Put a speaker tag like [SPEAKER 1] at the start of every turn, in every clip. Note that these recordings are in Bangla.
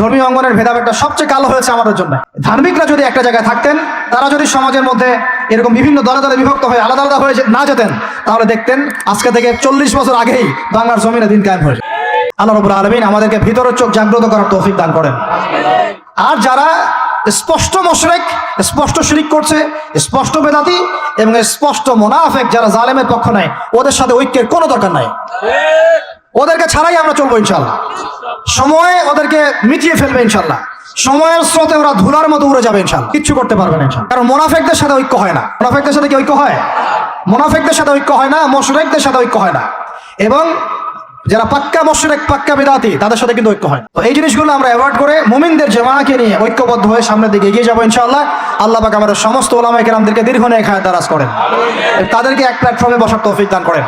[SPEAKER 1] ধর্মীয় অঙ্গনের ভেদাভেদটা সবচেয়ে কালো হয়েছে আমাদের জন্য। ধার্মিকরা যদি একটা জায়গায় থাকতেন, তারা যদি সমাজের মধ্যে এরকম বিভিন্ন দলে দলে বিভক্ত হয়ে আলাদা আলাদা হয়ে না যেতেন, তাহলে দেখতেন আজকে থেকে চল্লিশ বছর আগেই বাংলার জমিনে দিন কায়েম হয়েছে। আল্লাহ রবুল আলমিন আমাদেরকে ভিতরের চোখ জাগ্রত করার তৌফিক দান করেন। আর যারা স্পষ্ট মশরেক, স্পষ্ট শিরিক করছে, স্পষ্ট বেদাতি এবং স্পষ্ট মোনাফেক, যারা জালেমের পক্ষ নেয় ওদের সাথে ঐক্যের কোনো দরকার নাই। ওদেরকে ছাড়াই আমরা চলবো ইনশাল্লাহ সময়ে ওদেরকে মিটিয়ে ফেলবে ইনশাল্লাহ সময়ের স্রোতে ওরা ধুলার মতো উড়ে যাবে ইনশাল্লাহ কিচ্ছু করতে পারবে না কারণ মোনাফেকদের সাথে ঐক্য হয় না। মোনাফেকদের সাথে কি ঐক্য হয়? মোনাফেকদের সাথে ঐক্য হয় না, মোশরেকদের সাথে ঐক্য হয় না। এবং যারা পাক্কা মোশরেক, পাক্কা বিদাতি, তাদের সাথে কিন্তু ঐক্য হয়। তো এই জিনিসগুলো আমরা অ্যাভয়েড করে মুমিনদের জামাকে নিয়ে ঐক্যবদ্ধ হয়ে সামনের দিকে এগিয়ে যাব ইনশাআল্লাহ। আল্লাহ পাক আমাদের সমস্ত ওলামায়ে কেরামদেরকে দীর্ঘ নেক হায়াত দারাজ করেন। তাদেরকে এক প্ল্যাটফর্মে বসার তৌফিক দান করেন।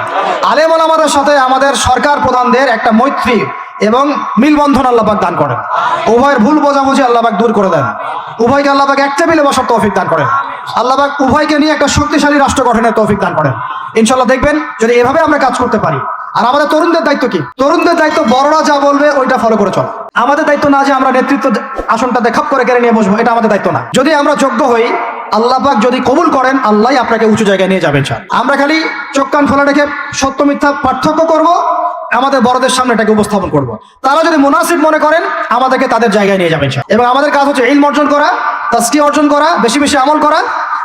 [SPEAKER 1] আলেম ওলামাদের সাথে আমাদের সরকার প্রধানদের একটা মৈত্রী এবং মিলবন্ধন আল্লাপাক দান করেন। উভয়ের ভুল বোঝাবুঝি আল্লাপাক দূর করে দেন। উভয়কে আল্লাপাক এক টেবিলে বসার তৌফিক দান করেন। আল্লাপাক উভয়কে নিয়ে একটা শক্তিশালী রাষ্ট্র গঠনের তৌফিক দান করেন। ইনশাল্লাহ দেখবেন যদি এভাবে আমরা কাজ করতে পারি আর আমাদের তরুণদের দায়িত্ব কি? তরুণদের দায়িত্ব বড়রা যা বলবে, ওইটা ফলো করে চল। আমাদের দায়িত্ব না যে আমরা নেতৃত্ব আসনটা দেখাপ করে কেড়ে নিয়ে বসবো, এটা আমাদের দায়িত্ব না। যদি আমরা যোগ্য হই আল্লাহ পাক যদি কবুল করেন আল্লাহ আপনাকে উঁচু জায়গায় নিয়ে যাবেন আমরা খালি চোখ কান খোলা রেখে সত্য মিথ্যা পার্থক্য করব, আমাদের বড়দের সামনে এটাকে উপস্থাপন করব। তারা যদি মুনাসিব মনে করেন, আমাদেরকে তাদের জায়গায় নিয়ে যাবেন এবং আমাদের কাজ হচ্ছে ইলম অর্জন করা তাস্কি অর্জন করা, বেশি বেশি আমল করা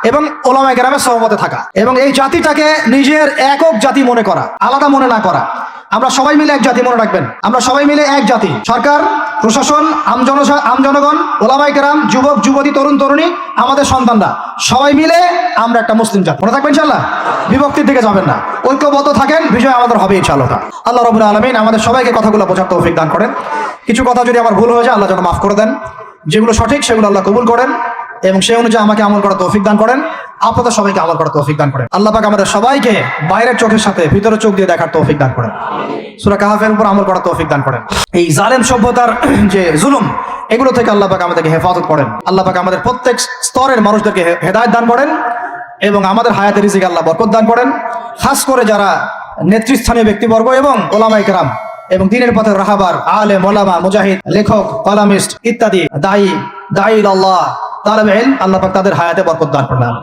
[SPEAKER 1] এবং ওলামায় গ্রামের সহমতে থাকা। এবং এই জাতিটাকে নিজের একক জাতি মনে করা, আলাদা মনে না করা। আমরা সবাই মিলে এক জাতি মনে রাখবেন। আমরা সবাই মিলে এক জাতি। সরকার, প্রশাসন আমজন আমজনগণ ওলামাই গ্রাম যুবক, যুবতী, তরুণ, তরুণী, আমাদের সন্তানরা, সবাই মিলে আমরা একটা মুসলিম জাতি। মনে থাকবেন ইনশাল্লাহ বিভক্তির দিকে যাবেন না। ঐক্যবদ্ধ থাকেন, বিজয় আমাদের হবে ইনশাআল্লাহ। আল্লাহ রবুল আলমিন আমাদের সবাইকে কথাগুলো বোঝার তৌফিক দান করেন। কিছু কথা যদি আমার ভুল হয়ে যায়, আল্লাহ যেন মাফ করে দেন। যেগুলো সঠিক, সেগুলো আল্লাহ কবুল করেন। এবং সেই অনুযায়ী আমাকে আমল করার তৌফিক দান করেন। আপনাদের সবাইকে আমল করার তৌফিক দান করেন। আল্লাহ পাক আমাদের সবাইকে বাইরের চোখের সাথে, ভিতরের চোখ দিয়ে দেখার তৌফিক দান করেন। সুরা কাহাফের উপর আমল করার তৌফিক দান করেন। এই জালেম সভ্যতার যে জুলুম, এগুলো থেকে আল্লাহ পাক আমাদেরকে হেফাজত করেন। আল্লাহ পাক আমাদের প্রত্যেক স্তরের মানুষদেরকে হেদায়েত দান করেন এবং আমাদের হায়াতের রিজিকে আল্লাহ বরকত দান করেন। খাস করে যারা নেতৃস্থানীয় ব্যক্তিবর্গ এবং ওলামাই কেরাম এবং দিনের পথে রাহাবার আলে মোলামা মুজাহিদ, লেখক, কলামিস্ট ইত্যাদি, দায়ী দায়ী আল্লাহ তালেব আল্লাহ পাক তাদের হায়াতে বরকত দান করেন